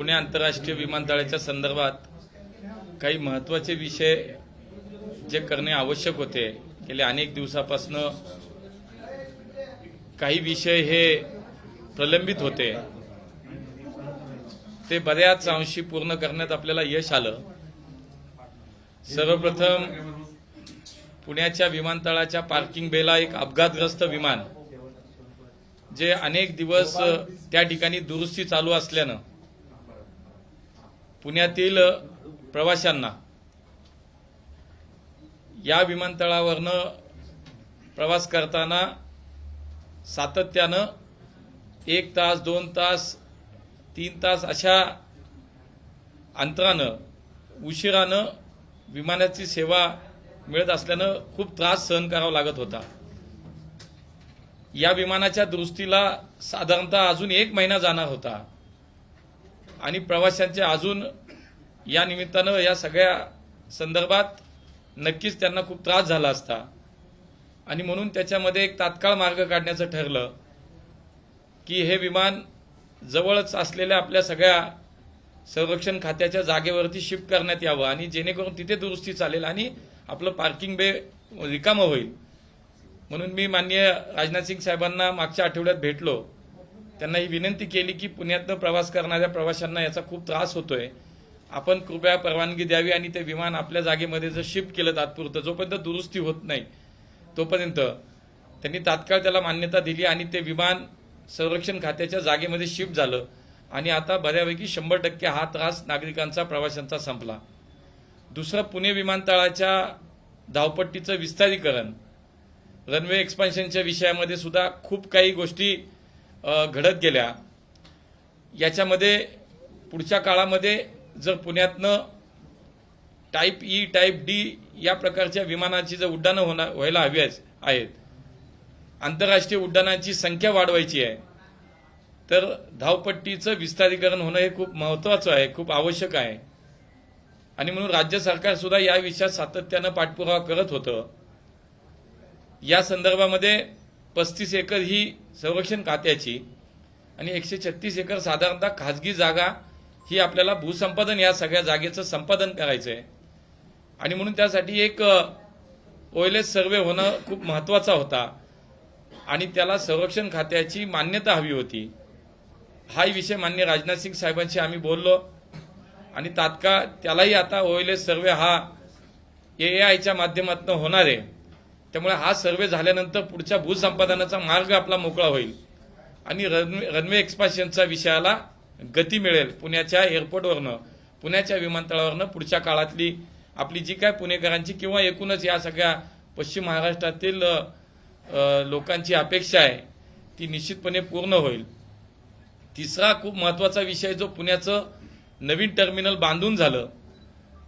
पुणे आंतरराष्ट्रीय विमानतळाच्या संदर्भात काही महत्त्वाचे विषय जे करणे आवश्यक होते गेल्या अनेक दिवसापासनं काही विषय हे प्रलंबित होते. ते बऱ्याच अंशी पूर्ण करण्यात आपल्याला यश आलं. सर्वप्रथम पुण्याच्या विमानतळाच्या पार्किंग बेला एक अपघातग्रस्त विमान जे अनेक दिवस त्या ठिकाणी दुरुस्ती चालू असल्यानं पुण्यातील प्रवाशांना. या विमानतळावरनं प्रवास करताना सातत्यानं एक तास दोन तास तीन तास अशा अंतरानं उशिरानं विमानाची सेवा मिळत असल्यानं खूप त्रास सहन करावा लागत होता. या विमानाच्या दुरुस्तीला साधारणतः अजून एक महिना जाणार होता. आणि प्रवाशांचे अजून या निमित्तानं या सगळ्या संदर्भात नक्कीच त्यांना खूप त्रास झाला असता. आणि म्हणून त्याच्यामध्ये एक तात्काळ मार्ग काढण्याचं ठरलं की हे विमान जवळच असलेल्या आपल्या सगळ्या संरक्षण खात्याच्या जागेवरती शिफ्ट करण्यात यावं आणि जेणेकरून तिथे दुरुस्ती चालेल आणि आपलं पार्किंग बे रिकामं होईल. म्हणून मी माननीय राजनाथ सिंग साहेबांना मागच्या आठवड्यात भेटलो. त्यांना ही विनंती केली की पुण्यातनं प्रवास करणाऱ्या प्रवाशांना याचा खूप त्रास होतोय. आपण कृपया परवानगी द्यावी आणि ते विमान आपल्या जागेमध्ये जर शिफ्ट केलं तात्पुरतं जोपर्यंत दुरुस्ती होत नाही तोपर्यंत. त्यांनी तात्काळ त्याला मान्यता दिली आणि ते विमान संरक्षण खात्याच्या जागेमध्ये शिफ्ट झालं. आणि आता बऱ्यापैकी शंभर टक्के हा त्रास नागरिकांचा प्रवाशांचा संपला. दुसरं पुणे विमानतळाच्या धावपट्टीचं विस्तारीकरण. रनवे एक्सपान्शनच्या विषयामध्ये सुद्धा खूप काही गोष्टी घडत गेल्या. याच्यामध्ये पुढच्या काळामध्ये जर पुण्यातनं टाईप ई टाईप डी या प्रकारच्या विमानाची जर उड्डाणं होणार व्हायला हवी आहेत आंतरराष्ट्रीय उड्डाणांची संख्या वाढवायची आहे. तर धावपट्टीचं विस्तारीकरण होणं हे खूप महत्त्वाचं आहे खूप आवश्यक आहे. आणि म्हणून राज्य सरकारसुद्धा या विषयात सातत्यानं पाठपुरावा करत होतं. या संदर्भामध्ये पस्तीस एकर ही संरक्षण खात्याची आणि एकशे छत्तीस एकर साधारणतः खाजगी जागा ही आपल्याला भूसंपादन या सगळ्या जागेचं संपादन करायचं आहे आणि म्हणून त्यासाठी एक ओएलएस सर्वे होणं खूप महत्त्वाचा होता. आणि त्याला संरक्षण खात्याची मान्यता हवी होती. हाही विषय मान्य राजनाथ सिंग साहेबांशी आम्ही बोललो. आणि तात्काळ त्यालाही आता ओएलएस सर्वे हा ए आयच्या माध्यमातून होणार आहे. त्यामुळे हा सर्वे झाल्यानंतर पुढच्या भूसंपादनाचा मार्ग आपला मोकळा होईल. आणि रनवे रनवे एक्सपान्शनचा विषयाला गती मिळेल पुण्याच्या एअरपोर्टवरनं पुण्याच्या विमानतळावरनं पुढच्या काळातली आपली जी काय पुणेकरांची किंवा एकूणच या सगळ्या पश्चिम महाराष्ट्रातील लोकांची अपेक्षा आहे ती निश्चितपणे पूर्ण होईल. तिसरा खूप महत्त्वाचा विषय जो पुण्याचं नवीन टर्मिनल बांधून झालं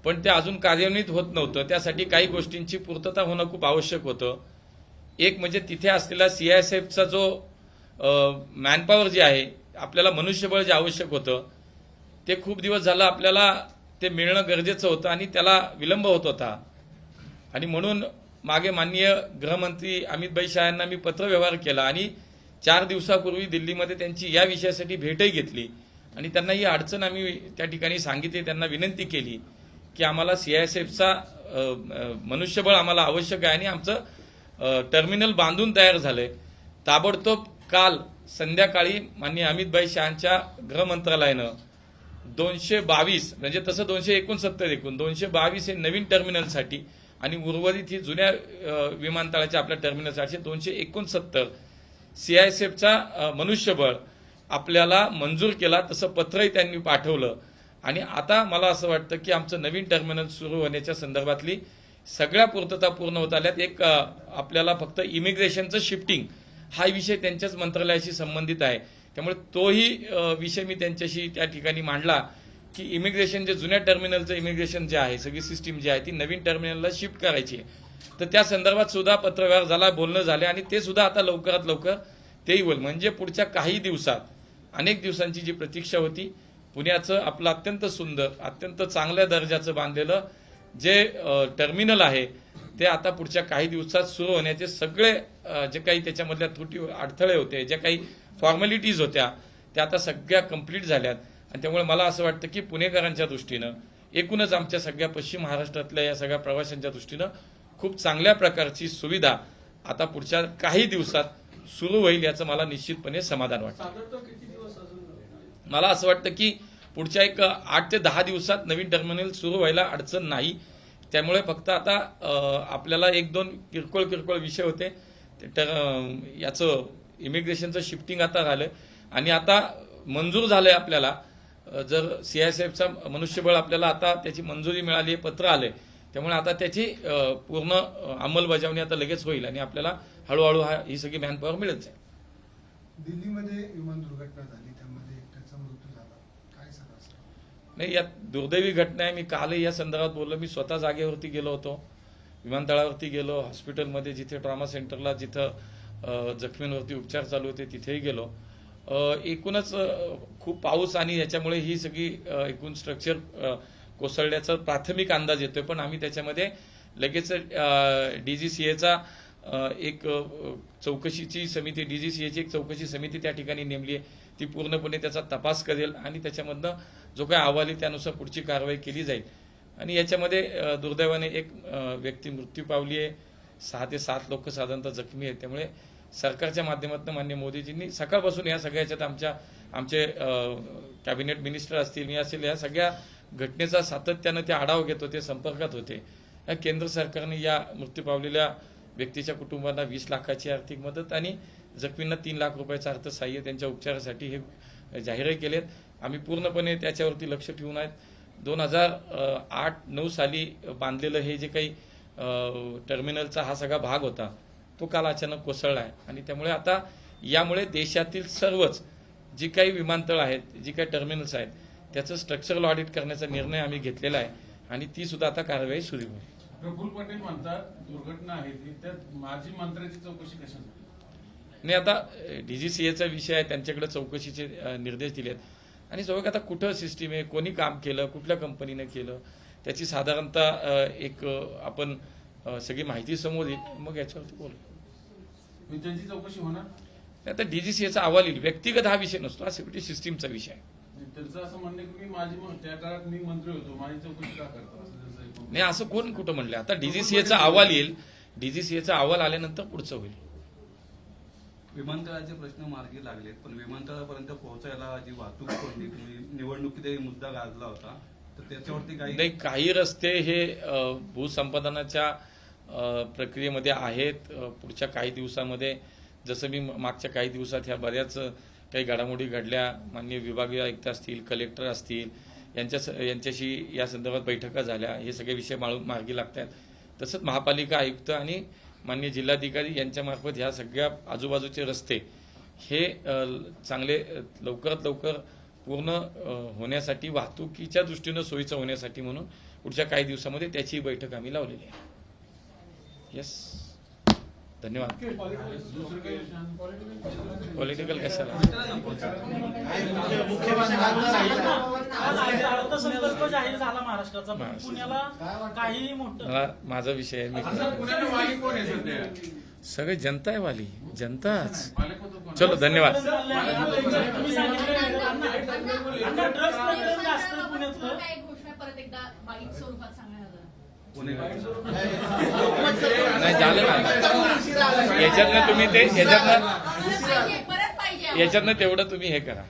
पण ते अजून कार्यान्वित होत नव्हतं. त्यासाठी काही गोष्टींची पूर्तता होणं खूप आवश्यक होतं. एक म्हणजे तिथे असलेला सीआयएसएफचा जो मॅनपॉवर जे आहे आपल्याला मनुष्यबळ जे आवश्यक होतं ते खूप दिवस झालं आपल्याला ते मिळणं गरजेचं होतं आणि त्याला विलंब होत होता. आणि म्हणून मागे माननीय गृहमंत्री अमितभाई शाह यांना मी पत्रव्यवहार केला आणि चार दिवसापूर्वी दिल्लीमध्ये त्यांची या विषयासाठी भेटही घेतली. आणि त्यांना ही अडचण आम्ही त्या ठिकाणी सांगितली त्यांना विनंती केली. की आम्हाला सीआयएसएफचा मनुष्यबळ आम्हाला आवश्यक आहे आणि आमचं टर्मिनल बांधून तयार झालंय. ताबडतोब काल संध्याकाळी माननीय अमितभाई शहाच्या गृहमंत्रालयानं दोनशे बावीस म्हणजे तसं दोनशे एकोणसत्तर एकूण दोनशे बावीस हे नवीन टर्मिनलसाठी आणि उर्वरित ही जुन्या विमानतळाच्या आपल्या टर्मिनलसाठी दोनशे एकोणसत्तर सीआयएसएफचा मनुष्यबळ आपल्याला मंजूर केला तसं पत्रही त्यांनी पाठवलं. आणि आता मला असं वाटतं की आमचं नवीन टर्मिनल सुरू होण्याच्या संदर्भातली सगळ्या पूर्तता पूर्ण होत आल्यात. एक आपल्याला फक्त इमिग्रेशनचं शिफ्टिंग हा विषय त्यांच्याच मंत्रालयाशी संबंधित आहे. त्यामुळे तोही विषय मी त्यांच्याशी त्या ठिकाणी मांडला की इमिग्रेशन जे जुन्या टर्मिनलचं इमिग्रेशन जे आहे सगळी सिस्टीम जी आहे ती नवीन टर्मिनलला शिफ्ट करायची आहे. तर त्या संदर्भात सुद्धा पत्रव्यवहार झाला बोलणं झाले आणि ते सुद्धा आता लवकरात लवकर तेही होईल म्हणजे पुढच्या काही दिवसात अनेक दिवसांची जी प्रतीक्षा होती पुण्याचं आपलं अत्यंत सुंदर अत्यंत चांगल्या दर्जाचं बांधलेलं जे टर्मिनल आहे ते आता पुढच्या काही दिवसात सुरू होण्याचे सगळे जे काही त्याच्यामधल्या त्रुटी अडथळे होते ज्या काही फॉर्मॅलिटीज होत्या त्या आता सगळ्या कंप्लीट झाल्यात. आणि त्यामुळे मला असं वाटतं की पुणेकरांच्या दृष्टीनं एकूणच आमच्या सगळ्या पश्चिम महाराष्ट्रातल्या या सगळ्या प्रवाशांच्या दृष्टीनं खूप चांगल्या प्रकारची सुविधा आता पुढच्या काही दिवसात सुरू होईल याचं मला निश्चितपणे समाधान वाटतं साधारणतः किती दिवस अजून मला असं वाटतं की पुढच्या एक आठ ते दहा दिवसात नवीन टर्मिनल सुरू व्हायला अडचण नाही. त्यामुळे फक्त आता आपल्याला एक दोन किरकोळ किरकोळ विषय होते. ते याचं इमिग्रेशनचं शिफ्टिंग आता झालं आणि आता मंजूर झालंय आपल्याला. अं, जर एफचा मनुष्यबळ आपल्याला आता त्याची मंजुरी मिळाली पत्र आलंय. त्यामुळे आता त्याची पूर्ण अंमलबजावणी आता लगेच होईल आणि आपल्याला हळूहळू हा ही सगळी मॅनपॉवर मिळत जाईल. दिल्लीमध्ये विमान दुर्घटना झाली त्यामध्ये एकट्याचा मृत्यू झाला काय सांगा सर नाही यात दुर्दैवी घटना आहे. मी कालही या संदर्भात बोललो. मी स्वतः जागेवरती गेलो होतो. विमानतळावरती गेलो. हॉस्पिटलमध्ये जिथे ट्रॉमा सेंटरला जिथं जखमींवरती उपचार चालू होते तिथेही गेलो. एकूणच खूप पाऊस आणि याच्यामुळे ही सगळी एकूण स्ट्रक्चर कोसळल्याचा प्राथमिक अंदाज येतोय. पण आम्ही त्याच्यामध्ये लगेच डी जी सी एचा एक चौकशीची समिती डी जी सी एची एक चौकशी समिती त्या ठिकाणी नेमली आहे. ती पूर्णपणे त्याचा तपास करेल आणि त्याच्यामधनं जो काय अहवाल आहे त्यानुसार पुढची कारवाई केली जाईल. आणि याच्यामध्ये दुर्दैवाने एक व्यक्ती मृत्यू पावली आहे. सहा ते सात लोक साधारणतः जखमी आहेत. त्यामुळे सरकारच्या माध्यमातून मान्य मोदीजींनी सकाळपासून या सगळ्या याच्यात आमच्या आमचे कॅबिनेट मिनिस्टर असतील मी असेल या सगळ्या घटनेचा सातत्यानं ते आढावा घेत होते संपर्कात होते. या केंद्र सरकारने या मृत्यू पावलेल्या व्यक्तीच्या कुटुंबांना वीस लाखाची आर्थिक मदत आणि जखमींना तीन लाख रुपयाचं अर्थसहाय्य त्यांच्या उपचारासाठी हे जाहीरही केलेत. आम्ही पूर्णपणे त्याच्यावरती लक्ष ठेवून आहेत. दोन हजार आठ नऊ साली बांधलेलं हे जे काही टर्मिनलचा हा सगळा भाग होता तो काल अचानक कोसळला आहे. आणि त्यामुळे आता यामुळे देशातील सर्वच जी काही विमानतळ आहेत जी काही टर्मिनल्स आहेत त्याचं स्ट्रक्चरल ऑडिट करण्याचा निर्णय आम्ही घेतलेला आहे आणि ती सुद्धा आता कारवाई सुरू होईल. प्रफुल्ल पटेल म्हणतात दुर्घटना आहे ती त्यात माजी मंत्र्याची चौकशी कशासाठी नाही आता डीजीसीएचा विषय आहे त्यांच्याकडे चौकशीचे निर्देश दिलेत. आणि जवळ आता कुठं सिस्टीम आहे कोणी काम केलं कुठल्या कंपनीने केलं त्याची साधारणतः एक आपण सगळी माहिती समोर येईल. मग याच्यावरती बोलू. त्यांची चौकशी होणार? आता डीजीसीएचा अहवाल येईल. व्यक्तिगत हा विषय नसतो हा सिक्युरिटी सिस्टीमचा विषय आहे. त्यांचं असं म्हणणं की मी माझी त्या काळात मी मंत्री होतो माझी चौकशी का करतो? नाही असं कोण कुठं म्हणलं? आता डीजीसीएचा अहवाल येईल. डीजीसीएचा अहवाल आल्यानंतर पुढचं होईल. विमानतळाचे प्रश्न मार्गी लागलेत पण विमानतळापर्यंत पोहोचायला जी वाहतूक निवडणुकीत मुद्दा गाजला होता तर त्याच्यावरती काही नाही काही रस्ते हे भूसंपादनाच्या प्रक्रियेमध्ये आहेत. पुढच्या काही दिवसामध्ये जसं मी मागच्या काही दिवसात ह्या बऱ्याच काही घडामोडी घडल्या. माननीय विभागीय आयुक्त असतील कलेक्टर असतील यांच्या स- यांच्याशी या संदर्भात बैठका झाल्या. हे सगळे विषय माळून मार्गी लागत आहेत तसंच महापालिका आयुक्त आणि मान्य जिल्हाधिकारी यांच्यामार्फत ह्या सगळ्या आजूबाजूचे रस्ते हे चांगले लवकरात लवकर पूर्ण होण्यासाठी वाहतुकीच्या दृष्टीनं सोयीचं होण्यासाठी म्हणून पुढच्या काही दिवसामध्ये त्याची बैठक आम्ही लावलेली आहे. येस धन्यवाद? पॉलिटिकल कशाला? आज अर्थसंकल्प जाहीर झाला महाराष्ट्राचा पण महाराष्ट्र. पुण्याला काही मोठं मला माझा विषय आहे मी सगळे जनता आहे वाली. जनताच? चलो धन्यवाद. परत एकदा नाही झालं ना. याच्यातनं तुम्ही ते याच्यातनं याच्यातनं तेवढं तुम्ही हे करा.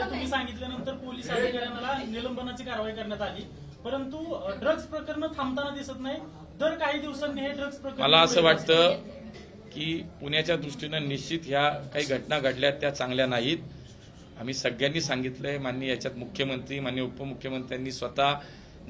तुम्ही सांगितल्यानंतर पोलीस अधिकाऱ्यांना निलंबनाची कारवाई करण्यात आली परंतु ड्रग्ज प्रकरण थांबताना दिसत नाही दर काही दिवसांनी हे ड्रग्ज प्रकरण मला असं वाटतं की पुण्याच्या दृष्टीनं निश्चित ह्या काही घटना घडल्या त्या चांगल्या नाहीत. आम्ही सगळ्यांनी सांगितलंय माननीय याच्यात मुख्यमंत्री माननीय उपमुख्यमंत्र्यांनी स्वतः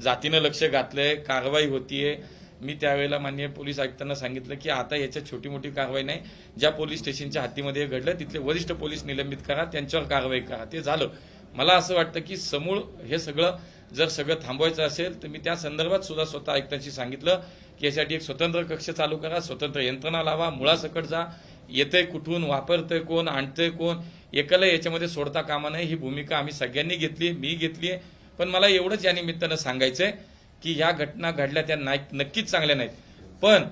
जातीनं लक्ष घातलंय कारवाई होतीये. मी त्यावेळेला माननीय पोलीस आयुक्तांना सांगितलं की आता याच्यात छोटी मोठी कारवाई नाही. ज्या पोलीस स्टेशनच्या हद्दीमध्ये घडलं तिथले वरिष्ठ पोलीस निलंबित करा त्यांच्यावर कारवाई करा. ते झालं. मला असं वाटतं की समूळ हे सगळं जर सगळं थांबवायचं असेल तर मी त्या संदर्भात सुद्धा स्वतः आयुक्तांशी सांगितलं की यासाठी एक स्वतंत्र कक्ष चालू करा स्वतंत्र यंत्रणा लावा मुळासकट जा. येतंय कुठून वापरतंय कोण आणतंय कोण एकाला याच्यामध्ये सोडता कामा नाही ही भूमिका आम्ही सगळ्यांनी घेतली मी घेतली पण मला एवढंच या निमित्तानं सांगायचंय की ह्या घटना घडल्या त्या नाही नक्कीच चांगल्या नाहीत. पण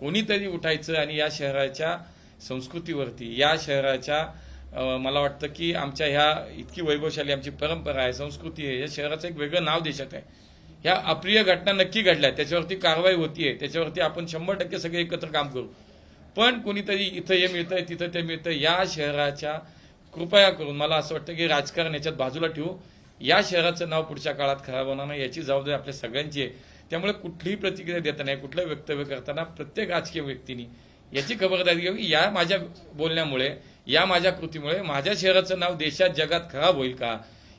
कोणीतरी उठायचं आणि या शहराच्या संस्कृतीवरती या शहराच्या मला वाटतं की आमच्या ह्या इतकी वैभवशाली आमची परंपरा आहे संस्कृती आहे या शहराचं एक वेगळं नाव देशात आहे. ह्या अप्रिय घटना नक्की घडल्या त्याच्यावरती कारवाई होतीये त्याच्यावरती आपण शंभर टक्के सगळे एकत्र काम करू. पण कोणीतरी इथं हे मिळतंय तिथं ते मिळतंय. या शहराच्या कृपया करून मला असं वाटतं की राजकारण याच्यात बाजूला ठेवू. या शहराचं नाव पुढच्या काळात खराब होणार नाही याची जबाबदारी आपल्या सगळ्यांची आहे. त्यामुळे कुठलीही प्रतिक्रिया देताना कुठलं वक्तव्य करताना प्रत्येक राजकीय व्यक्तीने याची खबरदारी घ्यावी. या माझ्या बोलण्यामुळे या माझ्या कृतीमुळे माझ्या शहराचं नाव देशात जगात खराब होईल का?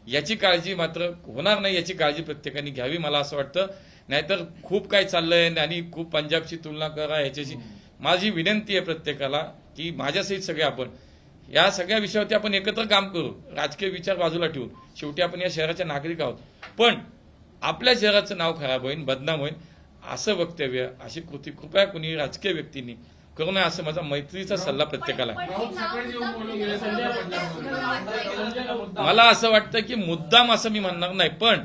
याची काळजी मात्र होणार नाही याची काळजी प्रत्येकाने घ्यावी मला असं वाटतं. नाहीतर खूप काय चाललंय आणि खूप पंजाबची तुलना करा ह्याच्याशी माझी विनंती आहे प्रत्येकाला की माझ्यासहित सगळे आपण या सगळ्या विषयावरती आपण एकत्र काम करू राजकीय विचार बाजूला ठेवून शेवटी आपण या शहराचे नागरिक आहोत. पण आपल्या शहराचं नाव खराब होईल बदनाम होईल असं वक्तव्य अशी कृती कृपया कुणी राजकीय व्यक्तींनी करू नये असं माझा मैत्रीचा सल्ला प्रत्येकाला? मला असं वाटतं की मुद्दाम असं मी म्हणणार नाही पण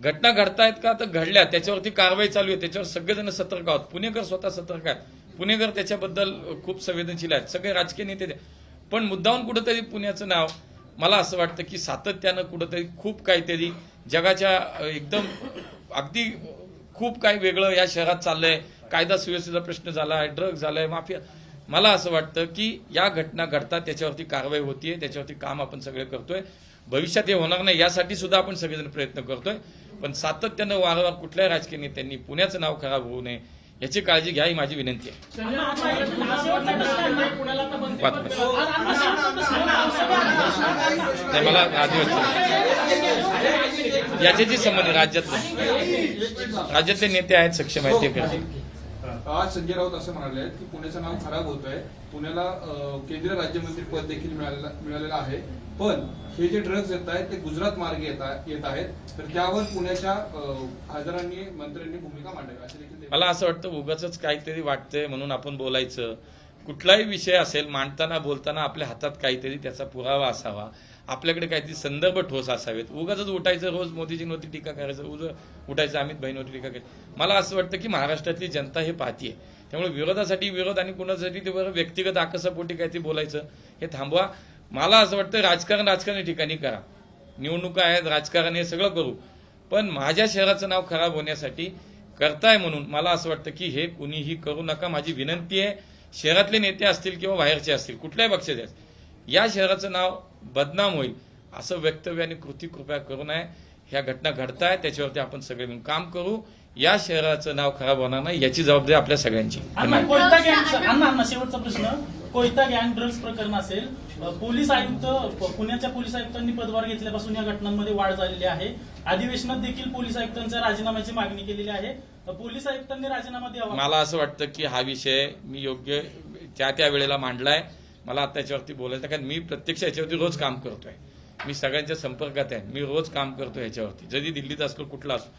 घटना घडतायत का तर घडल्या त्याच्यावरती कारवाई चालू आहे त्याच्यावर सगळेजण सतर्क आहोत. पुणेकर स्वतः सतर्क आहेत. पुणेकर त्याच्याबद्दल खूप संवेदनशील आहेत. सगळे राजकीय नेते पण मुद्दाहून कुठंतरी पुण्याचं नाव मला असं वाटतं की सातत्यानं कुठंतरी खूप काहीतरी जगाच्या एकदम अगदी खूप काही वेगळं या शहरात चाललंय. कायदा सुव्यवस्थेचा प्रश्न झाला आहे ड्रग झालाय माफिया. मला असं वाटतं की या घटना घडतात त्याच्यावरती कारवाई होतीये त्याच्यावरती काम आपण सगळे करतोय. भविष्यात हे होणार नाही यासाठी सुद्धा आपण सगळेजण प्रयत्न करतोय. पण सातत्यानं वारंवार कुठल्याही राजकीय नेत्यांनी पुण्याचं नाव खराब होऊ नये याची काळजी घ्या ही माझी विनंती आहे आहे. नाही मला आदिवासी याच्याशी संबंध राज्यातले राज्यातले नेते आहेत सक्षम आहेत ते करतील आज संजय राऊत असं म्हणाले आहेत की पुण्याचं नाव खराब होत आहे पुण्याला केंद्रीय राज्यमंत्री पद देखील मिळालेलं आहे. पण हे जे ड्रग्ज येत आहेत ते गुजरात मार्गे येत आहेत. तर त्यावर पुण्याच्या खासदारांनी मंत्र्यांनी भूमिका मांडावी असे देखील मला असं वाटतं उगाच काहीतरी वाटतंय म्हणून आपण बोलायचं. कुठलाही विषय असेल मांडताना बोलताना आपल्या हातात काहीतरी त्याचा पुरावा असावा. आपल्याकडे काहीतरी संदर्भ ठोस असावेत. उगाच उठायचं रोज मोदीजींवरती टीका करायचं उज उठायचं अमित भाईंवरती टीका करायची. मला असं वाटतं की महाराष्ट्रातली जनता हे पाहतीये. त्यामुळे विरोधासाठी विरोध आणि कुणासाठी ते बरं व्यक्तिगत आकसापोटी काहीतरी बोलायचं हे थांबवा. मला असं वाटतं राजकारण राजकारणी ठिकाणी करा. निवडणुका आहेत राजकारण हे सगळं करू. पण माझ्या शहराचं नाव खराब होण्यासाठी करताय म्हणून मला असं वाटतं की हे कुणीही करू नका. माझी विनंती आहे शहरातले नेते असतील किंवा बाहेरचे असतील कुठल्याही पक्षाचे या शहराचं नाव बदनाम होईल. असं वक्तव्य आणि कृती कृपया करू नये. ह्या घटना घडताय त्याच्यावरती आपण सगळे मिळून काम करू. या शहराचं नाव खराब होणार नाही याची जबाबदारी आपल्या सगळ्यांची. शेवटचा प्रश्न. कोयता गँग ड्रग्ज प्रकरण असेल. पोलीस आयुक्त पुण्याच्या पोलीस आयुक्तांनी पदभार घेतल्यापासून या घटनांमध्ये वाढ झालेली आहे. अधिवेशनात देखील पोलीस आयुक्तांच्या राजीनाम्याची मागणी केलेली आहे. पोलीस आयुक्तांनी राजीनामा द्यावा. मला असं वाटतं की हा विषय मी योग्य त्या त्या वेळेला मांडलाय. मला आता त्याच्यावरती बोलायचं कारण मी प्रत्यक्ष याच्यावरती रोज काम करतोय. मी सगळ्यांच्या संपर्कात आहे. मी रोज काम करतो याच्यावरती. जरी दिल्लीत असलो कुठला असो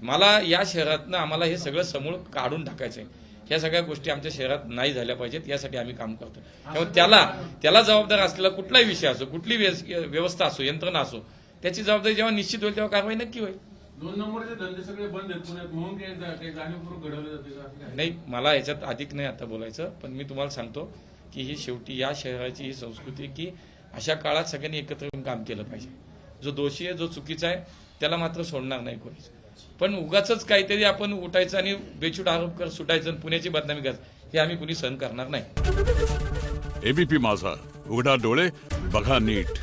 मला या शहरातनं आम्हाला हे सगळं समूळ काढून टाकायचं आहे ह्या सगळ्या गोष्टी आमच्या शहरात नाही झाल्या पाहिजेत. यासाठी आम्ही काम करतो त्यामुळे त्याला त्याला जबाबदार असलेला कुठलाही विषय असो कुठली व्यवस्था असो यंत्रणा असो त्याची जबाबदारी जेव्हा निश्चित होईल तेव्हा कारवाई नक्की होईल. दोन नंबरचे धंदे सगळे बंद आहेत. पुण्यात म्हणून काही जा- काही जाणीवपूर्वक घडवले जाते का? असं काही? नाही मला याच्यात अधिक नाही आता बोलायचं पण मी तुम्हाला सांगतो की ही शेवटी या शहराची ही संस्कृती आहे की अशा काळात सगळ्यांनी एकत्र येऊन काम केलं पाहिजे. जो दोषी आहे जो चुकीचा आहे त्याला मात्र सोडणार नाही कोणीच. पण उगाच काहीतरी आपण उठायचं आणि बेछूट आरोप कर सुटायचं आणि पुण्याची बदनामी करायचं हे आम्ही कुणी सहन करणार नाही. एबीपी माझा. उघडा डोळे बघा नीट.